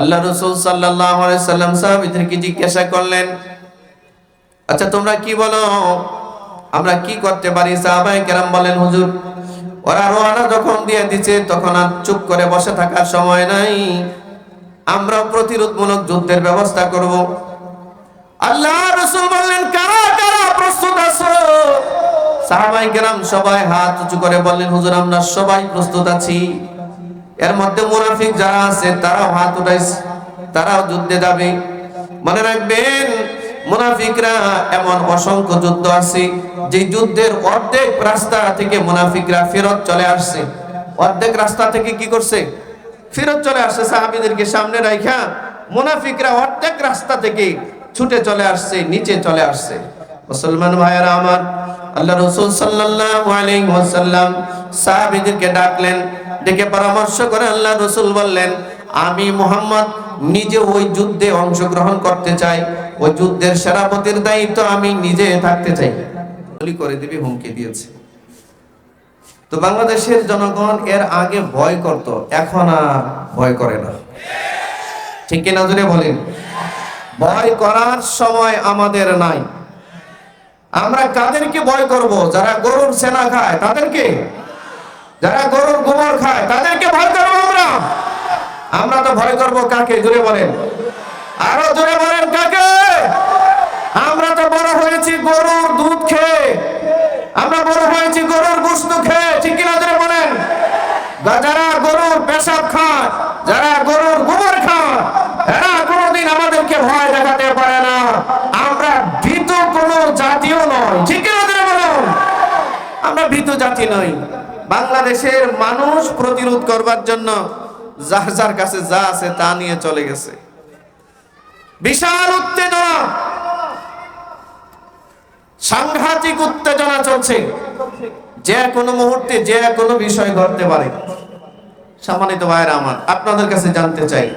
আল্লাহ রসুল সাল্লাহ সাল্লাম সাহাবিদেরকে জিজ্ঞাসা করলেন আচ্ছা তোমরা কি বলো? আমরা কি করতে পারি? সাহাবাই কেরাম বলেন হুজুর, ওরা রোয়ানা যখন দিয়ে দিচ্ছে তখন আর চুপ করে বসে থাকার সময় নাই। আমরা প্রতিরোধমূলক যুদ্ধের ব্যবস্থা করব। আল্লাহ রসুল বললেন, কারা কারা প্রস্তুত আছো? সাহাবাই কেরাম সবাই হাত উঁচু করে বললেন, হুজুর, আমরা সবাই প্রস্তুত আছি। এর মধ্যে মুনাফিক যারা আছে, তারাও হাত উঠাইছে, তারাও যুদ্ধে যাবে। মনে রাখবেন, মুনাফিকরা এমন অসংখ্য যুদ্ধ আছে, যে যুদ্ধের অর্ধেক রাস্তা থেকে মুনাফিকরা ফেরত চলে আসছে। অর্ধেক রাস্তা থেকে কি করছে? ফেরত চলে আসছে, সাহাবীদেরকে সামনে রাখা মুনাফিকরা অর্ধেক রাস্তা থেকে ছুটে চলে আসছে, নিচে চলে আসছে। মুসলমান ভাইয়েরা আমার, আল্লাহ রসুল সাল্লাল্লাহু আলাইহি ওয়াসাল্লাম সাহাবীদেরকে ডাকলেন ডেকে পরামর্শ করে আল্লাহ রসুল বললেন, আমি মোহাম্মদ নিজে ওই যুদ্ধে অংশগ্রহণ করতে চাই। ওই যুদ্ধের সেনাপতির দায়িত্ব আমি নিজে থাকতে চাই। করে দিবি, হুমকি দিয়েছে। তো বাংলাদেশের জনগণ এর আগে ভয় করত, এখন আর ভয় করে না। ঠিক কিনা জুড়ে বলেন? ভয় করার সময় আমাদের নাই। আমরা কাদেরকে ভয় করব? যারা গরুর সেনা খায়, তাদেরকে? যারা গরুর গোবর খায়, তাদেরকে ভয় করব আমরা। আমরা তো ভয় করব কাকে? জুড়ে বলেন। আরও জুড়ে বলেন কাকে? আমরা তো বড় হয়েছি গরুর দুধ খেয়ে। আমরা বড় হয়েছি গরুর গোস্ত খেয়ে। ঠিক কিনা জুড়ে বলেন? যারা গরুর পেশাব খায়, যারা গরুর গোবর খায় এরা কোনোদিন আমাদেরকে ভয় দেখাতে পারে না। আমরা ভীত কোনো জাতীয় নয় ঠিক কিনা জুড়ে বলুন? আমরা ভীত জাতি নই। বাংলাদেশের মানুষ প্রতিরোধ করবার জন্য যার যার কাছে যা আছে তা নিয়ে চলে গেছে। বিশাল উত্তেজনা। সাংঘাতিক উত্তেজনা চলছে। যে কোনো মুহূর্তে, যে কোনো বিষয় ঘটতে পারে। সম্মানিত ভাইরা আমার, আপনাদের কাছে জানতে চাই।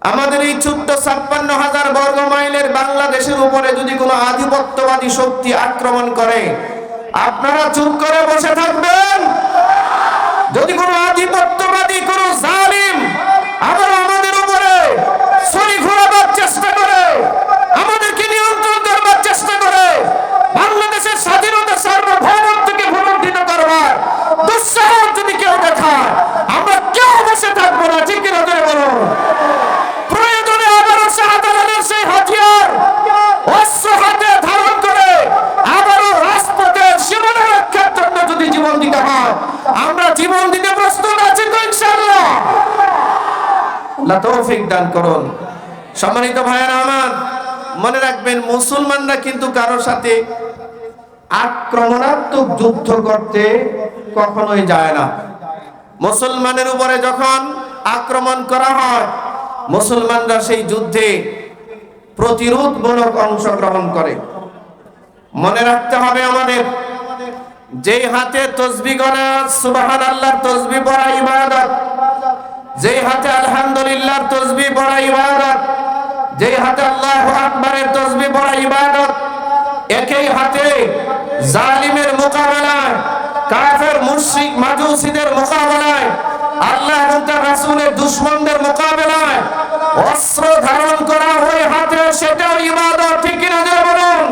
আমাদের এই ছোট্ট ছাপ্পান্ন হাজার বর্গ মাইলের বাংলাদেশের উপরে যদি কোনো আধিপত্যবাদী শক্তি আক্রমণ করে আপনারা চুপ করে বসে থাকবেন। যদি কোনো আধিপত্যবাদী কোনো জালিম আবার দান করুন। সম্মানিত ভাইয়েরা আমার, মনে রাখবেন মুসলমানরা কিন্তু কারোর সাথে আক্রমণাত্মক যুদ্ধ করতে কখনোই যায় না। মুসলমানের উপরে যখন আক্রমণ করা হয়, মুসলমানরা সেই যুদ্ধে প্রতিরোধমূলক অংশগ্রহণ করে। মনে রাখতে হবে আমাদের, যেই হাতে তসবি করা সুবাহান আল্লাহর তসবি পড়া ইবাদত যেই হাতে আলহামদুলিল্লাহর তসবি পড়া ইবাদত, যেই হাতে আল্লাহ আকবরের তসবি পড়া ইবাদত, একই হাতে জালিমের মোকাবেলায়, কাফের, মুশরিক, মাজুসিদের মোকাবেলায়, আল্লাহ এবং তার রাসূলের দুশমনদের মোকাবেলায় অস্ত্র ধারণ করা ওই হাতে সেটাও ইবাদত, ঠিক কিনা জোরে বলুন?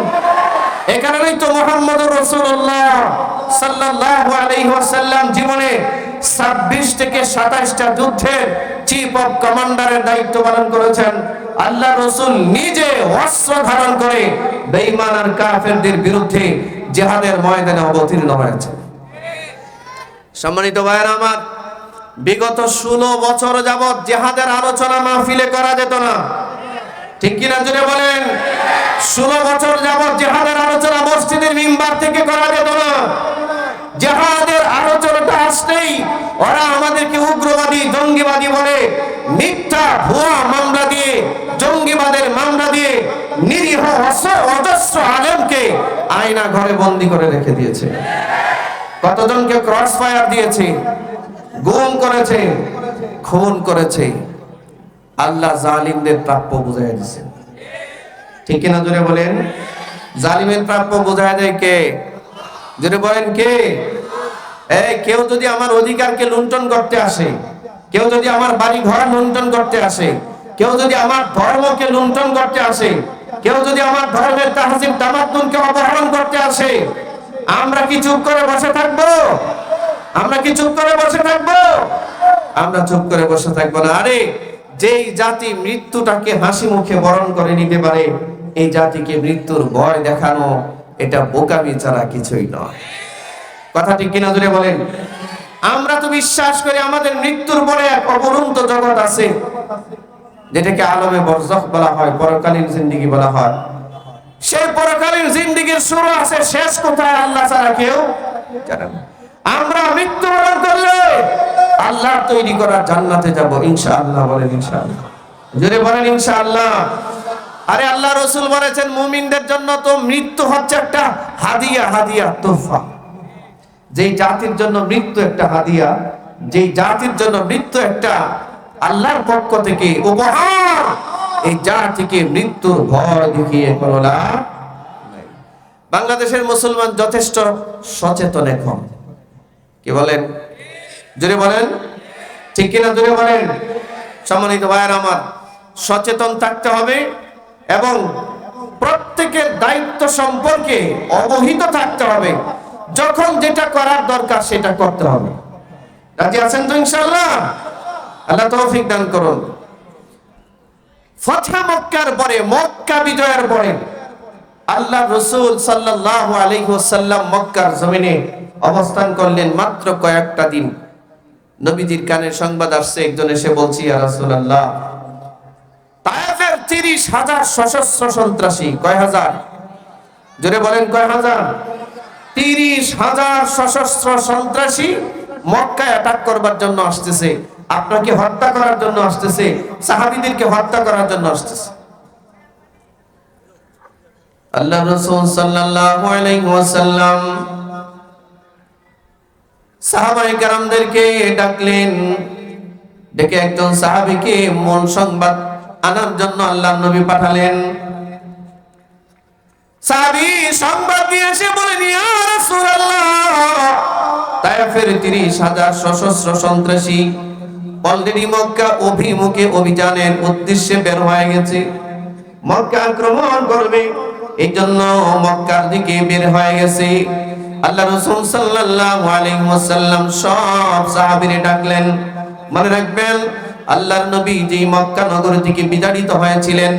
এ কারণেই তো মোহাম্মদ রসুল্লাহ সাল্লাল্লাহু আলাইহি ওয়াসাল্লাম জীবনে 26 থেকে 27টা যুদ্ধের চিফ অফ কমান্ডারের দায়িত্ব পালন করেছেন। আল্লাহ রসুল নিজে অস্ত্র ধারণ করে বেঈমান আর কাফেরদের বিরুদ্ধে জিহাদের ময়দানে অবতীর্ণ হয়েছে। সম্মানিত ভাইয়েরা আমার, বিগত ষোলো বছর যাবৎ জেহাদের আলোচনা মাহফিলে করা যেত না। ঠিক কিনা জুড়ে বলেন? ষোলো বছর যাবৎ জেহাদের আলোচনা মসজিদের মিম্বার থেকে করা যেত না। জেহাদের আলোচনাটা আসলেই ওরা আমাদেরকে উগ্রবাদী, জঙ্গিবাদী বলে মিথ্যা, ভুয়া মামলা দিয়ে, জঙ্গিবাদের মামলা দিয়ে নিরীহ অজস্র আলেমকে আয়না ঘরে বন্দি করে রেখে দিয়েছে। কতজনকে ক্রস ফায়ার দিয়েছে, গুম করেছে, খুন করেছে, আল্লাহ জালিমদের প্রাপ্য বুঝাই দিছে। ঠিক কিনা জোরে বলেন? জালিমের প্রাপ্য বোঝায় দেয় কে? জোরে বলেন কে? এই, কেউ যদি আমার অধিকারকে লুণ্ঠন করতে আসে, কেউ যদি আমার বাড়ি ঘর লুণ্ঠন করতে আসে, কেউ যদি আমার ধর্মকে লুণ্ঠন করতে আসে, কেউ যদি আমার ধর্মের তাহসিব তামাদ্দুনকে অপহরণ করতে আসে, আমরা কি চুপ করে বসে থাকব? আমরা কি চুপ করে বসে থাকব? আমরা চুপ করে বসে থাকব না। আরে, যেই জাতি মৃত্যুটাকে হাসি মুখে বরণ করে নিতে পারে, এই জাতিকে মৃত্যুর ভয় দেখানো, এটা বোকামি ছাড়া কিছুই নয়। কথাটি কিনা জুড়ে বলেন। আমরা তো বিশ্বাস করি আমাদের মৃত্যুর পরে এক অপরন্ত জগৎ আছে, যেটাকে আলমে বরজখ বলা হয়, পরকালীন জিন্দিগি বলা হয়। সেই পরকালীন জিন্দিগির শুরু আছে, শেষ কোথায় আল্লাহ ছাড়া কেউ জানে না। আমরা মৃত্যুবরণ করলে আল্লাহ তৈরি করা জান্নাতে যাব, ইনশাআল্লাহ বলেন, ইনশাআল্লাহ। জোরে বলেন, ইনশাআল্লাহ। আরে আল্লাহ রসুল বলেছেন, মুমিনদের জন্য তো মৃত্যু হচ্ছে একটা হাদিয়া হাদিয়া তোহফা। যেই জাতির জন্য মৃত্যু একটা হাদিয়া, যেই জাতির জন্য মৃত্যু একটা আল্লাহর পক্ষ থেকে উপহার, এই জাতিকে মৃত্যুর ভয় দেখিয়ে কোনো বাংলাদেশের মুসলমান যথেষ্ট সচেতন এখন। কি বলেন? জোরে বলেন? ঠিক কিনা জোরে বলেন? সম্মানিত ভাইয়ের আমার, সচেতন থাকতে হবে এবং প্রত্যেকের দায়িত্ব সম্পর্কে অবহিত থাকতে হবে। যখন যেটা করার দরকার সেটা করতে হবে। রাজি আছেন তো ইনশাআল্লাহ? আল্লাহ তৌফিক দান করুন। ফতহা মক্কার পরে, মক্কা বিজয়ের পরে আল্লাহ রসুল আলাইহি ওয়াসাল্লাম মক্কার জমিনে অবস্থান করলেন মাত্র কয়েকটা দিন। নবীজির কানের সংবাদ আসছে, একজন এসে বলছি, ইয়া রাসূলুল্লাহ, তায়েফের 30 হাজার সশস্ত্র সন্ত্রাসী, কয় হাজার? জোরে বলেন, কয় হাজার? 30 হাজার সশস্ত্র সন্ত্রাসী মক্কায় অ্যাটাক করবার জন্য আসতেছে। আপনাকে হত্যা করার জন্য আসতেছে। সাহাবীদেরকে হত্যা করার জন্য আসতেছে। আল্লাহ রাসূল সাল্লাল্লাহু আলাইহি ওয়াসাল্লাম সাহাবায়ে কেরামদেরকে ডাকলেন। ডেকে একজন সাহাবীকে মন সংবাদ আনার জন্য আল্লাহর নবী পাঠালেন। সাহাবী সংবাদ নিয়ে এসে বলেন, ইয়া রাসূলুল্লাহ। তায়েফের 30 হাজার সশস্ত্র সন্ত্রাসী অলরেডি মক্কা অভিমুখে অভিযানের উদ্দেশ্যে বের হয়ে গেছে। মক্কা আক্রমণ করবে এই জন্য মক্কার দিকে বের হয়ে গেছে। আল্লাহ রসুল সাল্লাল্লাহু আলাইহি ওয়াসাল্লাম সব সাহাবীরে ডাকলেন। মনে রাখবেন, আল্লাহর নবী যেই মক্কা নগর থেকে বিতাড়িত হয়েছিলেন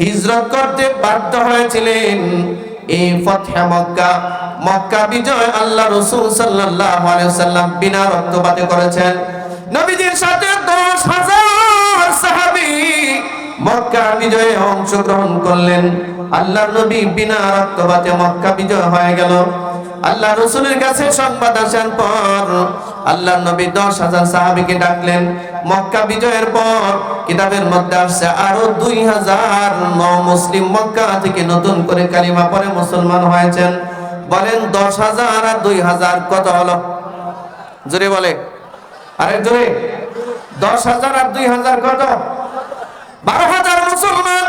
হিজরত করতে বাধ্য হয়েছিলেন। এই ফতে মক্কা মক্কা বিজয় আল্লাহ রসুল সাল্লাল্লাহু আলাইহি ওয়াসাল্লাম বিনা রক্তপাতে করেছেন। নবীজির সাথে দশ হাজার সাহাবী মক্কা বিজয়ে অংশগ্রহণ করলেন। আল্লাহর নবী বিনা রক্তপাতে মক্কা বিজয় হয়ে গেল। আল্লাহ রসুলের কাছে সংবাদ আসার পর আল্লাহ নবী দশ হাজার সাহাবিকে ডাকলেন। মক্কা বিজয়ের পর কিতাবের মধ্যে আসছে, আরও দুই হাজার ন মুসলিম মক্কা থেকে নতুন করে কালিমা পরে মুসলমান হয়েছেন। বলেন দশ হাজার আর দুই হাজার কত হলো? জোরে বলে। আরেক জোরে। দশ হাজার আর দুই হাজার কত? বারো হাজার মুসলমান।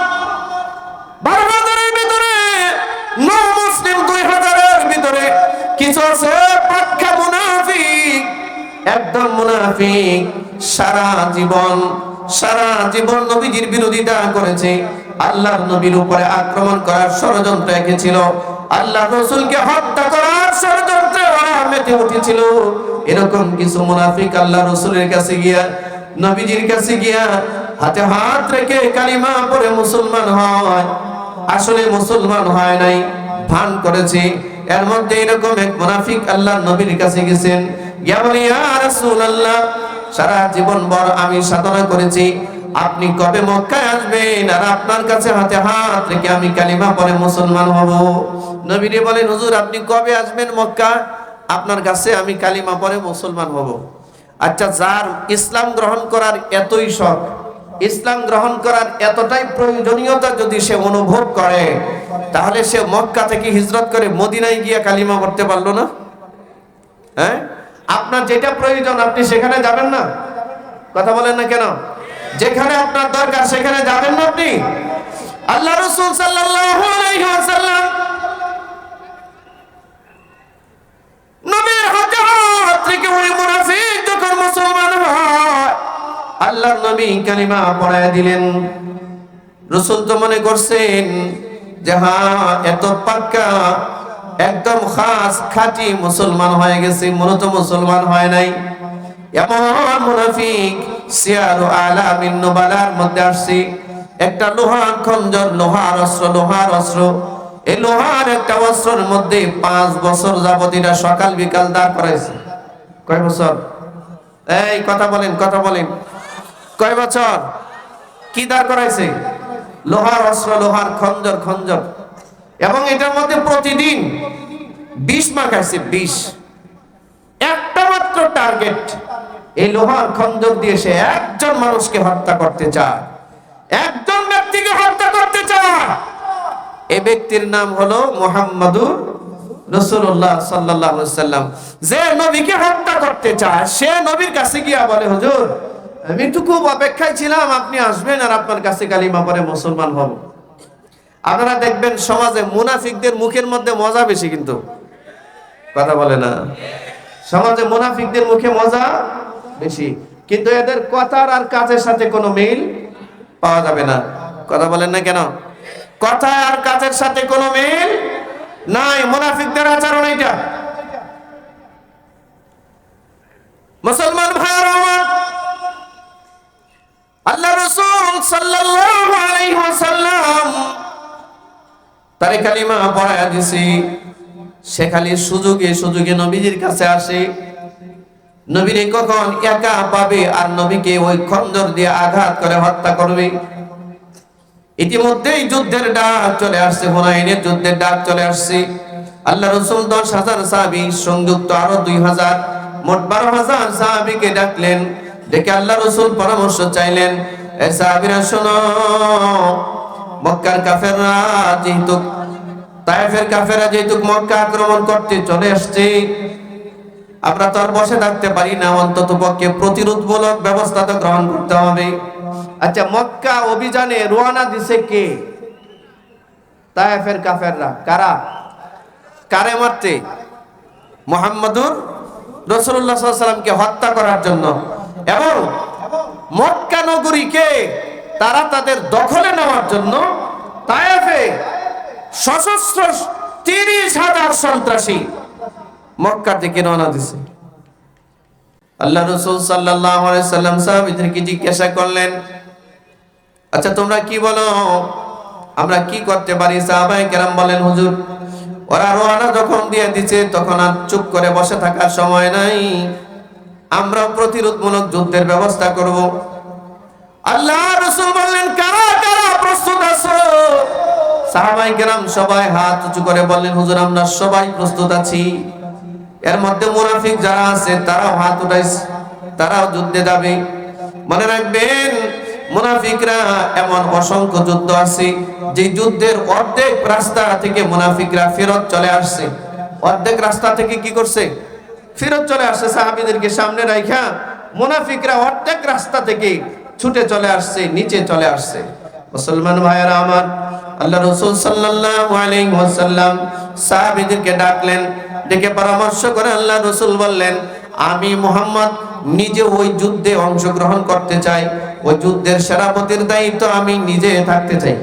মুনাফিক সারা জীবন সারা জীবন নবীজির বিরোধিতা করেছে। আল্লাহর নবীর উপরে আক্রমণ করার ষড়যন্ত্র এঁকেছিল। আল্লাহ রসুলকে হত্যা করার ষড়যন্ত্রে ওরা মেতে উঠেছিল। এরকম কিছু মুনাফিক আল্লাহ রসুলের কাছে গিয়া, নবীজির কাছে গিয়া হাতে হাত রেখে কালিমা পরে মুসলমান হয়। আসলে মুসলমান হয় নাই, ভান করেছে। এর মধ্যে এরকম এক মুনাফিক আল্লাহ নবীর কাছে গেছেন। সারা জীবন ভর আমি সাধনা করেছি। আপনি কবে মক্কায় আসবেন? আর আপনার কাছে হাতে হাত রেখে আমি কালিমা পরে মুসলমান হব। নবীরে বলেন, হুজুর, আপনি কবে আসবেন মক্কা? আপনার কাছে আমি কালিমা পরে মুসলমান হব। আচ্ছা যার ইসলাম গ্রহণ করার এতই শখ, ইসলাম গ্রহণ করার এতটাই প্রয়োজনীয়তা যদি সে অনুভব করে, তাহলে সে মক্কা থেকে হিজরত করে মদিনায় গিয়ে কালিমা পড়তে পারল না? হ্যাঁ? আপনার যেটা প্রয়োজন, আপনি সেখানে যাবেন না। কথা বলেন না কেন? যেখানে আপনার দরকার, সেখানে যাবেন না আপনি। আল্লাহ রসুল মুনাফিক যখন মুসলমান পড়ায় দিলেন। মনে করছেন যে হ্যাঁ এত পাক্কা একদম খাস খাঁটি মুসলমান হয়ে গেছে, মূলত মুসলমান হয় নাই। এমন মুনাফিক সিয়ারু আলামিন নুবালার মধ্যে আসছে। একটা লোহার খঞ্জর, লোহার অস্ত্র লোহার অস্ত্র। এই লোহার একটা অস্ত্রের মধ্যে পাঁচ বছর যাবত এটা সকাল বিকাল দাঁড় করাইছে। কয় বছর? এই, কথা বলেন কথা বলেন। কয় বছর? কি দাঁড় করাইছে? লোহার অস্ত্র, লোহার খঞ্জর খঞ্জর। এবং এটার মধ্যে প্রতিদিন বিষ মাখাইছে বিষ একটা মাত্র টার্গেট এই লোহার খঞ্জর দিয়ে সে একজন মানুষকে হত্যা করতে চায়। একজন ব্যক্তিকে হত্যা করতে চায়। এই ব্যক্তির নাম হলো মোহাম্মদুর রসুল্লাহ সাল্লাহ সাল্লাম যে নবীকে হত্যা করতে চায়, সে নবীর কাছে গিয়া বলে, হুজুর, আমি তো খুব অপেক্ষায় ছিলাম, আপনি আসবেন আর আপনার কাছে কালিমা পরে মুসলমান হব। আপনারা দেখবেন সমাজে মুনাফিকদের মুখের মধ্যে মজা বেশি কিন্তু। কথা বলে না। সমাজে মুনাফিকদের মুখে মজা বেশি। কিন্তু এদের কথার আর কাজের সাথে কোনো মিল পাওয়া যাবে না। কথা বলেন না কেন? কথা আর কাজের সাথে কোনো মিল নাই। মুনাফিকদের আচরণ এটা মুসলমান ভাইয়ের আমার, আল্লাহ রাসূল সাল্লাল্লাহু আলাইহি ওয়াসাল্লাম তারে কালিমা পড়ায়া দিছি। সে খালি সুযোগে সুযোগে নবীজির কাছে আসে। নবীরে কখন একা পাবে আর নবীকে ওই খন্দর দিয়ে আঘাত করে হত্যা করবে? ইতিমধ্যেই যুদ্ধের ডাক চলে আসছে, হুনাইনের যুদ্ধের ডাক চলে আসছে। আল্লাহ রসুল দশ হাজার সাহাবি, সংযুক্ত আরও দুই হাজার, মোট বারো হাজার সাহাবিকে ডাকলেন। ডেকে আল্লাহ রসুল পরামর্শ চাইলেন, এ সাহাবিরা শোনো মক্কার কাফেররা যেহেতু তায়েফের কাফেররা যেহেতু মক্কা আক্রমণ করতে চলে আসছে আমরা তো আর বসে থাকতে পারি না, অন্তত পক্ষে প্রতিরোধমূলক ব্যবস্থা তো গ্রহণ করতে হবে। আচ্ছা মক্কা অভিযানে রোয়ানা দিছে কে? তায়েফের কাফেররা, কারা? কারে মারতে? মোহাম্মদুর রসুল্লাহ সাল্লামকে হত্যা করার জন্য। এবং মক্কা নগরীকে তারা তাদের দখলে নেওয়ার জন্য তায়েফে সশস্ত্র তিরিশ হাজার সন্ত্রাসী মক্কা থেকে রওনা দিছে। আল্লাহ রসুল সাল্লাহ সাল্লাম সাহাবিদেরকে জিজ্ঞাসা করলেন আচ্ছা তোমরা কি বলো? আমরা কি করতে পারি? সাহাবাই কেরাম বলেন, হুজুর, ওরা রোয়ানা যখন দিয়ে দিচ্ছে তখন আর চুপ করে বসে থাকার সময় নাই। আমরা প্রতিরোধমূলক যুদ্ধের ব্যবস্থা করব। আল্লাহ রসুল বললেন, কারা কারা প্রস্তুত আছো? সাহাবাই কেরাম সবাই হাত উঁচু করে বললেন, হুজুর, আমরা সবাই প্রস্তুত আছি। এর মধ্যে মুনাফিক যারা আছে, তারাও হাত উঠাইছে তারাও যুদ্ধে যাবে। মনে রাখবেন, মুনাফিকরা এমন অসংখ্য যুদ্ধ আছে, যে যুদ্ধের অর্ধেক রাস্তা থেকে মুনাফিকরা ফেরত চলে আসছে। অর্ধেক রাস্তা থেকে কি করছে? ফেরত চলে আসছে। সাহাবিদেরকে সামনে রাইখা মুনাফিকরা অর্ধেক রাস্তা থেকে ছুটে চলে আসছে, নিচে চলে আসছে। মুসলমান ভাইয়েরা আমার, আল্লাহ রসুল সাল্লাল্লাহু আলাইহি ওয়াসাল্লাম সাহাবীদেরকে ডাকলেন, ডেকে পরামর্শ করে আল্লাহ রসুল বললেন, আমি মোহাম্মদ নিজে ওই যুদ্ধে অংশগ্রহণ করতে চাই, ওই যুদ্ধের সেনাপতির দায়িত্ব আমি নিজে থাকতে চাই।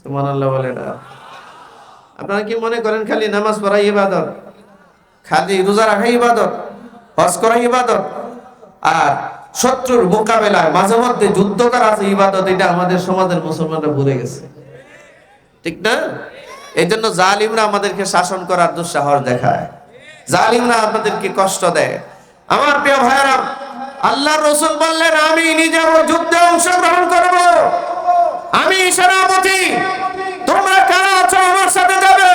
সুবহানাল্লাহ বলে না। আপনারা কি মনে করেন খালি নামাজ পড়া ইবাদত, খালি রোজা রাখা ইবাদত, হজ করা ইবাদত? আর শত্রুর মোকাবেলায় মাঝে মধ্যে যুদ্ধ করা আছে ইবাদত, এটা আমাদের সমাজের মুসলমানরা ভুলে গেছে। ঠিক না? এই জন্য জালিমরা আমাদেরকে শাসন করার দুঃসাহস দেখায়। জালিমরা আমাদেরকে কষ্ট দেয়। আমার প্রিয় ভাইরা আল্লাহ রসুল বললেন, আমি নিজে ওই যুদ্ধে অংশগ্রহণ করব। আমি সেনাপতি। তোমরা কারা আছো আমার সাথে যাবে?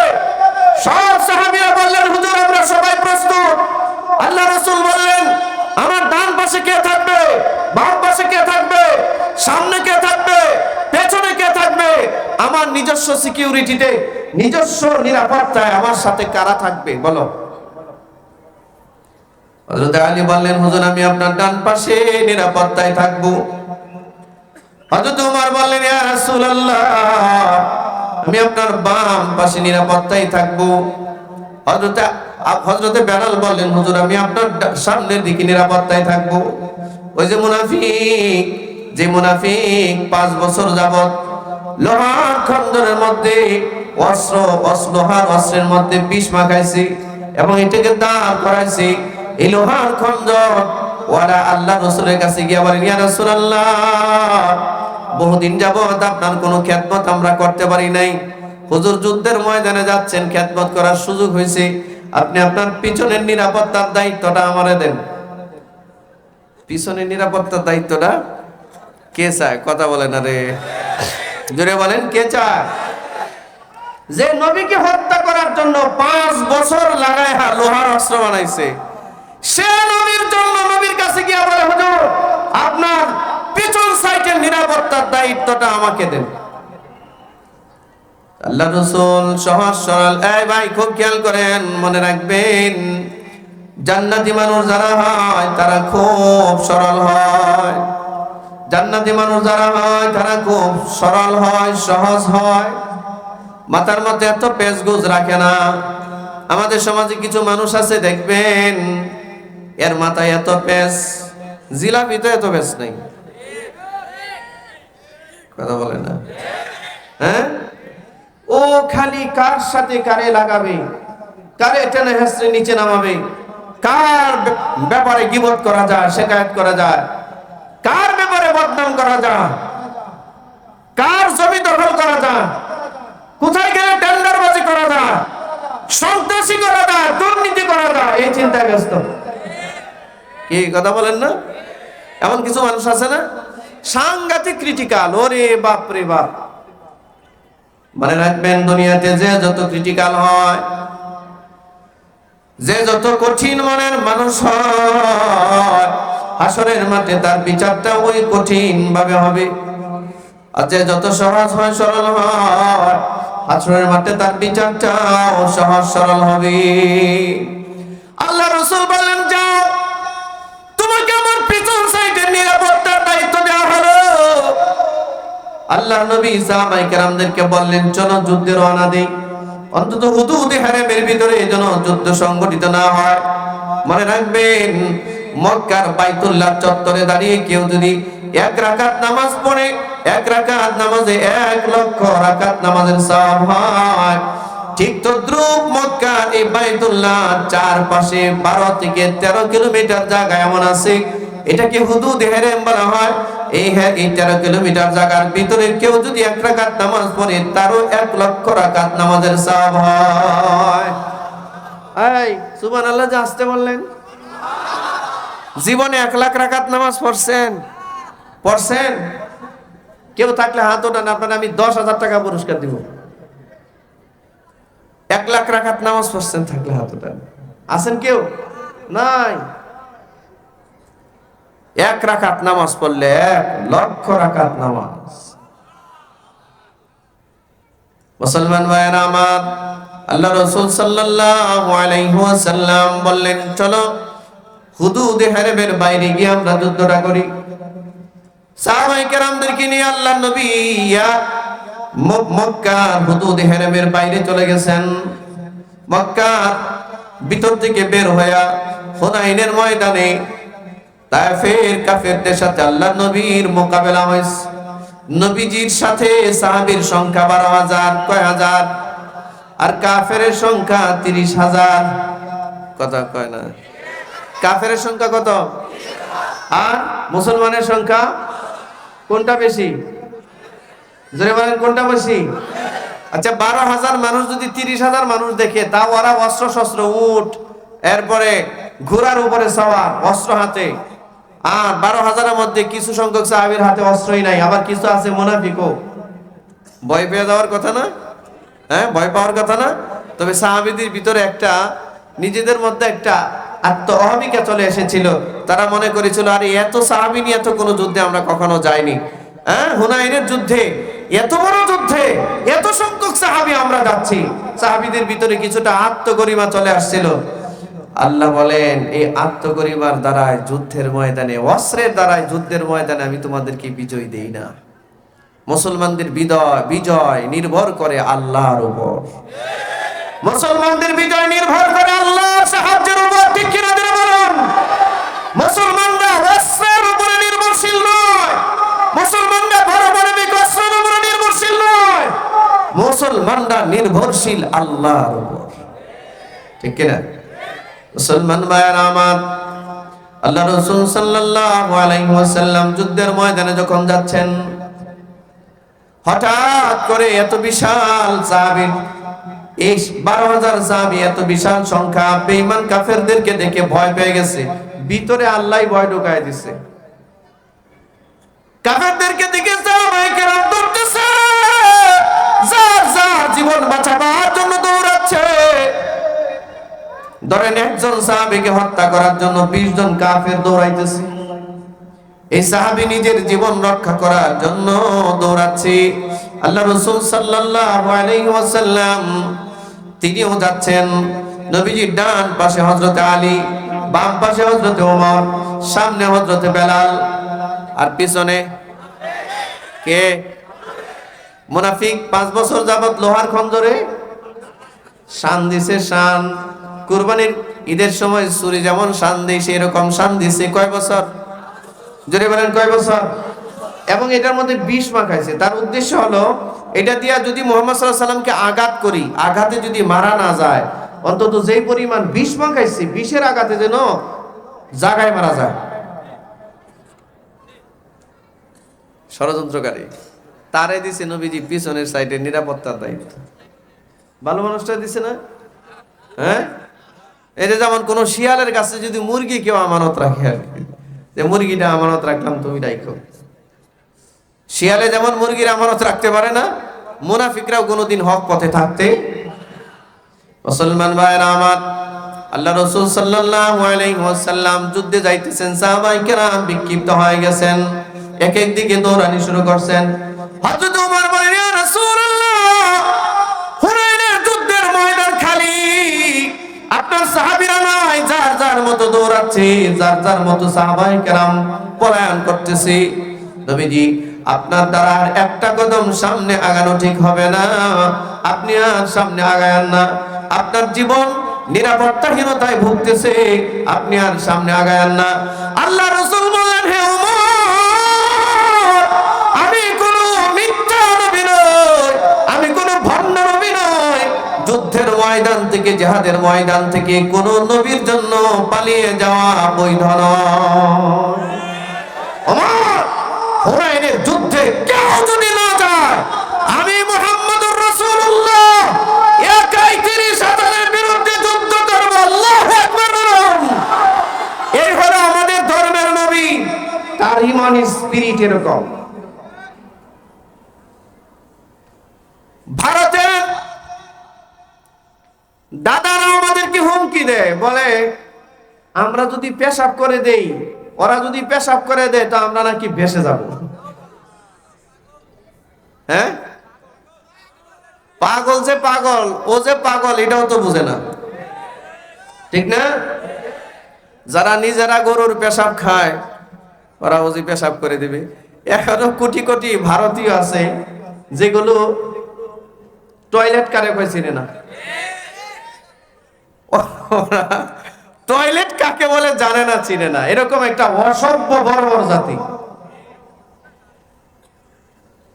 সব সাহাবীরা বললেন, হুজুর, আমরা সবাই প্রস্তুত। আল্লাহ রসুল বললেন আমার ডান পাশে কে থাকবে? বাম পাশে কে থাকবে? সামনে কে থাকবে? পেছনে কে থাকবে? আমার নিজস্ব সিকিউরিটিতে, নিজস্ব নিরাপত্তায় আমার সাথে কারা থাকবে? বলো। বললেন আমি আপনার ডান পাশে নিরাপত্তায় আমি আপনার বাম পাশে নিরাপত্তায় থাকব। হযরত হযরতে বেলাল বললেন, হুজুর, আমি আপনার সামনের দিকে নিরাপত্তায় থাকব। ওই যে মুনাফিক যে মুনাফিক পাঁচ বছর যাবত লোহার খন্দরের মধ্যে অস্ত্র লোহার অস্ত্রের মধ্যে বিষ মাখাইছে এবং এটাকে দাঁড় করাইছে। এই লোহার খন্দর ওরা আল্লাহ রসুলের কাছে গিয়ে বলেন, ইয়া রাসূলুল্লাহ, বহুদিন যাবত আপনার কোনো খ্যাতমত আমরা করতে পারি নাই। হুজুর যুদ্ধের ময়দানে যাচ্ছেন খ্যাতমত করার সুযোগ হয়েছে। আপনি আপনার পিছনের নিরাপত্তার দায়িত্বটা আমারে দেন। পিছনের নিরাপত্তার দায়িত্বটা কে চায়? কথা বলেন না রে। জোরে বলেন, কে চায়? যে নবীকে হত্যা করার জন্য পাঁচ বছর লাগায় হা লোহার অস্ত্র বানাইছে। সে নবীর জন্য নবীর কাছে গিয়ে বলে, হুজুর, আপনার পিছন সাইডের নিরাপত্তার দায়িত্বটা আমাকে দেন। আল্লাহ রসুল সহজ সরল। এই ভাই, খুব খেয়াল করেন, মনে রাখবেন, জান্নাতি মানুষ যারা হয়, তারা খুব সরল হয়। জান্নাতি মানুষ যারা হয়, তারা খুব সরল হয়, সহজ হয়। মাথার মধ্যে এত পেঁচ গুজ রাখে না। আমাদের সমাজে কিছু মানুষ আছে, দেখবেন, এর মাথায় এত পেঁচ জিলাপিতে এত পেঁচ নেই। কথা বলে না। হ্যাঁ? ও খালি কার সাথে কারে লাগাবে? কারে টেনে হেসড়ে নিচে নামাবে? কার ব্যাপারে গিবত করা যায় শেখায়ত করা যায়? কার ব্যাপারে বদনাম করা যায়? কার জমি দখল করা যায়? কোথায় গেলে টেন্ডারবাজি করা যায়? সন্ত্রাসী করা যায়, দুর্নীতি করা যায়? এই চিন্তায় ব্যস্ত। কি কথা বলেন না? এমন কিছু মানুষ আছে না? সাংঘাতিক ক্রিটিক্যাল ওরে বাপ রে বাপ। মনে রাখবেন, দুনিয়াতে যে যত ক্রিটিক্যাল হয়, যে যত কঠিন মনের মানুষ হয়, হাসরের মাঠে তার বিচারটা ওই কঠিন ভাবে হবে। আর যে যত সহজ হয়, সরল হয়, হাসরের মাঠে তার বিচারটাও সহজ, সরল হবে। আল্লাহ রসুল বলেন, যাও, তোমাকে আমার পিছন দেওয়া হলো আল্লাহ নবী সাহাবাই কেরামদেরকে বললেন, চলো যুদ্ধের রওনা দেই। অন্তত হুদুদে হারেমের ভিতরে যেন যুদ্ধ সংগঠিত না হয়। মনে রাখবেন, মক্কার বাইতুল্লাহ চত্বরে দাঁড়িয়ে কেউ যদি এক রাকাত নামাজ পড়ে, এক রাকাত নামাজে এক লক্ষ রাকাত নামাজের সওয়াব হয়। ঠিক তো দ্রুপ মক্কার এই বাইতুল্লাহ চারপাশে বারো থেকে তেরো কিলোমিটার জায়গা এমন আছে। এটাকে হুদুদ হেরেম বলা হয়। এই হ্যাঁ এই তেরো কিলোমিটার জায়গার ভিতরে কেউ যদি এক রাকাত নামাজ পড়ে, তারও এক লক্ষ রাকাত নামাজের সওয়াব হয়। এই সুবহান আল্লাহ যে আসতে বললেন। জীবনে এক লাখ রাকাত নামাজ পড়ছেন। পড়ছেন? কেউ থাকলে হাত ওঠান, আপনার আমি দশ হাজার টাকা পুরস্কার দিব। এক লাখ রাখাত নামাজ পড়ছেন, থাকলে হাত ওঠান। আছেন কেউ? নাই। এক রাকাত নামাজ পড়লে এক লক্ষ রাকাত নামাজ। মুসলমান ভাইয়েরা আমার, আল্লাহ রসুল আলাইহি বললেন, চলো হুদুদ হারেমের বাইরে গিয়ে আমরা যুদ্ধটা করি। সাহাবাই নিয়ে আল্লাহ নবী মক্কার হুদুদ হারেমের বাইরে চলে গেছেন। মক্কার ভিতর থেকে বের হইয়া হুনাইনের ময়দানে তায়েফের কাফেরদের সাথে আল্লাহ নবীর মোকাবেলা হয়েছে। নবীজির সাথে সাহাবীর সংখ্যা বারো হাজার, কয় হাজার? আর কাফের সংখ্যা তিরিশ হাজার। কথা কয় না। কাফের সংখ্যা কত? আর মুসলমানের সংখ্যা কোনটা বেশি? বলেন, কোনটা বেশি? আচ্ছা বারো হাজার মানুষ যদি তিরিশ হাজার মানুষ দেখে তা ওরা অস্ত্র শস্ত্র উঠ এরপরে ঘোড়ার উপরে সওয়ার, অস্ত্র হাতে। আর বারো হাজারের মধ্যে কিছু সংখ্যক সাহাবির হাতে অস্ত্রই নাই। আবার কিছু আছে মোনাফিকও। ভয় পেয়ে যাওয়ার কথা না? হ্যাঁ ভয় পাওয়ার কথা না? তবে সাহাবিদের ভিতরে একটা, নিজেদের মধ্যে একটা আত্ম অহমিকা চলে এসেছিল। তারা মনে করেছিল, আরে, এত সাহাবি নিয়ে এত কোনো যুদ্ধে আমরা কখনো যাইনি। হ্যাঁ হুনাইনের যুদ্ধে, এত বড় যুদ্ধে, এত সংখ্যক সাহাবি আমরা যাচ্ছি। সাহাবিদের ভিতরে কিছুটা আত্মগরিমা চলে আসছিল। আল্লাহ বলেন, এই আত্মগরিবার দ্বারায় যুদ্ধের ময়দানে, অস্ত্রের দ্বারায় যুদ্ধের ময়দানে আমি তোমাদেরকে বিজয় দেই না। মুসলমানদের বিদয়, বিজয় নির্ভর করে আল্লাহর উপর। মুসলমানদের বিজয় নির্ভর করে আল্লাহর সাহায্যের উপর। ঠিক কিনা বলুন? মুসলমানরা অস্ত্রের উপরে নির্ভরশীল নয়। মুসলমানরা পারমাণবিক অস্ত্রের উপরে নির্ভরশীল নয়। মুসলমানরা নির্ভরশীল আল্লাহর উপর। ঠিক কিনা? মুসলমান ভাইয়ের আমার। আল্লাহ রসুল সাল্লাল্লাহু যুদ্ধের ময়দানে যখন যাচ্ছেন, হঠাৎ করে এত বিশাল সাহাবী, এই বারো হাজার সাহাবী এত বিশাল সংখ্যা বেঈমান কাফেরদেরকে দেখে ভয় পেয়ে গেছে। ভিতরে আল্লাহ ভয় ঢুকায় দিছে। কাফেরদেরকে দেখে ধরেন একজন সাহাবীকে হত্যা করার জন্য বিশ জন কাফের দৌড়াইতেছে। এই সাহাবী নিজের জীবন রক্ষা করার জন্য দৌড়াচ্ছে। আল্লাহ রসুল ওয়াসাল্লাম তিনিও যাচ্ছেন নবীজির ডান পাশে হজরতে আলী, বাম পাশে হজরতে ওমর, সামনে হজরতে বেলাল, আর পিছনে কে? মুনাফিক, পাঁচ বছর যাবত লোহার খঞ্জরে শান দিছে শান। কুরবানির ঈদের সময় সুরি যেমন শান দেয় সেই রকম শান দিয়েছে। কয় বছর? জোরে বলেন, কয় বছর? এবং এটার মধ্যে বিষ মাখাইছে তার উদ্দেশ্য হলো, এটা দিয়া যদি মোহাম্মদ সাল্লাহ সাল্লামকে আঘাত করি, আঘাতে যদি মারা না যায়, অন্তত যেই পরিমাণ বিষ মাখাইছে বিষের আঘাতে যেন জাগায় মারা যায়। ষড়যন্ত্রকারী। তারে দিছে নবীজি পিছনের সাইডে নিরাপত্তার দায়িত্ব। ভালো মানুষটা দিছে না? হ্যাঁ? এটা যেমন কোন শিয়ালের কাছে যদি মুরগি কেউ আমানত রাখে আর কি, যে মুরগিটা আমানত রাখলাম, তুমি রাখো শিয়ালে যেমন মুরগির আমানত রাখতে পারে না, মুনাফিকরাও কোনোদিন হক পথে থাকতে মুসলমান ভাইয়েরা আমার, আল্লাহ রসুল ওয়াসাল্লাম যুদ্ধে যাইতেছেন, সাহাবাই কেরাম বিক্ষিপ্ত হয়ে গেছেন এক এক দিকে দৌড়ানি শুরু করছেন। হযরত ওমর বলেন রাসূলুল্লাহ! যার মতো দৌড়াচ্ছে, যার যার মতো সাহাবাই কেরাম পলায়ন করতেছে। নবীজি, আপনার দ্বারা একটা কদম সামনে আগানো ঠিক হবে না। আপনি আর সামনে আগায়ান না। আপনার জীবন নিরাপত্তাহীনতায় ভুগতেছে, আপনি আর সামনে আগায়ান না। আল্লাহ রসুল ময়দান থেকে, জেহাদের ময়দান থেকে কোন নবীর জন্য পালিয়ে যাওয়া বৈধ নয়। যুদ্ধে কেউ যদি না যায়, আমি রাসূলুল্লাহ, একাই তিরিশ হাজারের বিরুদ্ধে যুদ্ধ করব। এই হলো আমাদের ধর্মের নবী। তার ইমান স্পিরিট এরকম। ভারতের দাদারা আমাদেরকে হুমকি দেয়, বলে, আমরা যদি পেশাব করে দেই, ওরা যদি পেশাব করে দেয়, তো আমরা নাকি ভেসে যাব। হ্যাঁ? পাগল যে পাগল, ও যে পাগল, এটাও তো বুঝে না। ঠিক না? যারা নিজেরা গরুর পেশাব খায়, ওরা ওজি পেশাব করে দিবে। এখনও কোটি কোটি ভারতীয় আছে, যেগুলো টয়লেট কারে কয় চিনে না? টয়লেট কাকে বলে জানে না, চিনে না। এরকম একটা অসভ্য বর্বর জাতি।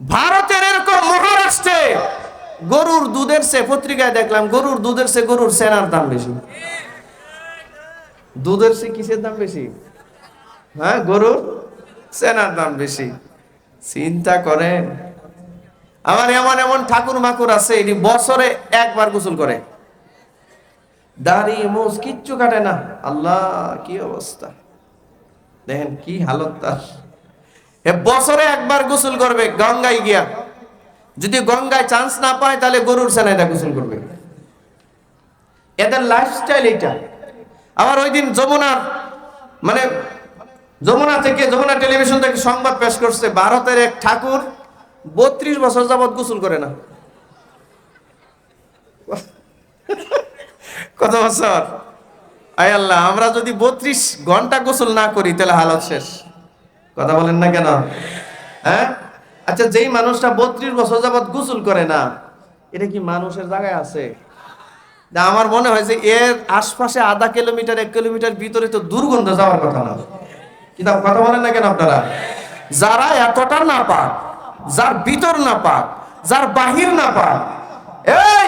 ভারতের এরকম মহারাষ্ট্রে গরুর দুধের সে পত্রিকায় দেখলাম গরুর দুধের সে গরুর সেনার দাম বেশি। দুধের সে কিসের দাম বেশি? হ্যাঁ গরুর সেনার দাম বেশি। চিন্তা করেন। আমার এমন এমন ঠাকুর মাকুর আছে, এটি বছরে একবার গোসল করে। দাড়ি, মোজ কিচ্ছু কাটে না। আল্লাহ, কি অবস্থা? দেখেন কি হালত তার। বছরে একবার গোসল করবে গঙ্গায় গিয়া। যদি গঙ্গায় চান্স না পায়, তাহলে গরুর সেনাইটা গোসল করবে। এদের লাইফস্টাইল এটা আবার ওই দিন যমুনার মানে যমুনা থেকে, যমুনা টেলিভিশন থেকে সংবাদ পেশ করছে, ভারতের এক ঠাকুর বত্রিশ বছর যাবৎ গোসল করে না। কত বছর? আয় আল্লাহ, আমরা যদি বত্রিশ ঘণ্টা গোসল না করি, তাহলে হালত শেষ। কথা বলেন না কেন? হ্যাঁ? আচ্ছা যেই মানুষটা বত্রিশ বছর যাবৎ গোসল করে না, এটা কি মানুষের জায়গায় আছে? আমার মনে হয় যে এর আশপাশে আধা কিলোমিটার, এক কিলোমিটার ভিতরে তো দুর্গন্ধ যাওয়ার কথা না। কিন্তু কথা বলেন না কেন আপনারা? যারা এতটা না পাক, যার ভিতর না পাক, যার বাহির না পাক, এই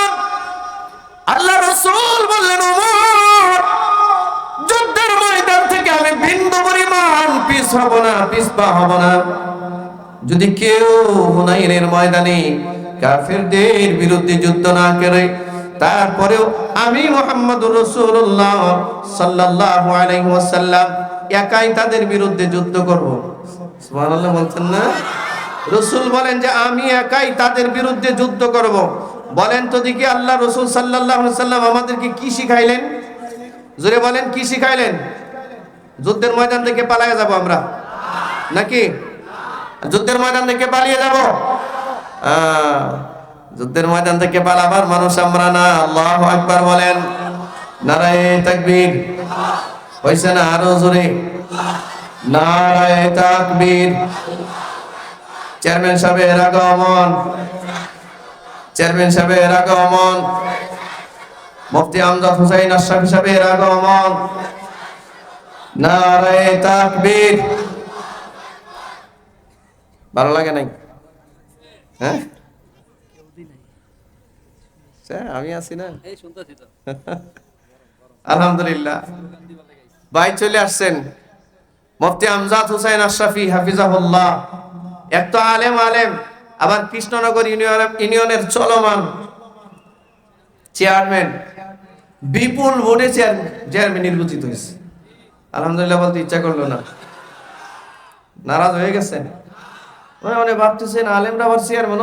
রসুল বললেন ওমর যুদ্ধের ময়দান থেকে আমি বিন্দু পরিমাণ পিস হব না পিসপা হব না। যদি কেউ হুনাইনের ময়দানে কাফেরদের বিরুদ্ধে যুদ্ধ না করে, তারপরেও আমি মোহাম্মদ রসুল্লাহ সাল্লাল্লাহু আলাইহি ওয়াসাল্লাম একাই তাদের বিরুদ্ধে যুদ্ধ করব। সুবহানাল্লাহ বলছেন না? রসুল বলেন যে, আমি একাই তাদের বিরুদ্ধে যুদ্ধ করব। বলেন তো দেখি আল্লাহ রসুল আলাইহি সাল্লাম আমাদেরকে কি শিখাইলেন? জোরে বলেন, কি শিখাইলেন? যুদ্ধের ময়দান থেকে পালায়ে যাব আমরা। নাকি? যুদ্ধের ময়দান থেকে পালিয়ে যাব। যুদ্ধের ময়দান থেকে পালাবার মানুষ আমরা না। আল্লাহ একবার বলেন। নারায়ে তাকবীর। হইছে না আরও জোরে? নারায়ে তাকবীর। চেয়ারম্যান সাহেবের আগমন। চেয়ারম্যান সাহেবের আগমন। মুফতি আমজাদ হুসাইন আশরাফি সাহেবের আগমন। নারায়ে তাকবীর। ভালো লাগে নাই? হ্যাঁ? আমি আছি না। আলহামদুলিল্লাহ। ভাই চলে আসছেন। মুফতি আমজাদ হুসাইন আশরাফি হাফিজাহুল্লাহ। এক তো আলেম আলেম। আবার কৃষ্ণনগর ইউনিয়ন, ইউনিয়নের চলমান চেয়ারম্যান বিপুল ভোটে চেয়ারম্যান নির্বাচিত হয়েছে। আলহামদুলিল্লাহ বলতে ইচ্ছা করল না। নারাজ হয়ে গেছেন। মনে ভাবতেছেন, আলেমরা আবার চেয়ারম্যান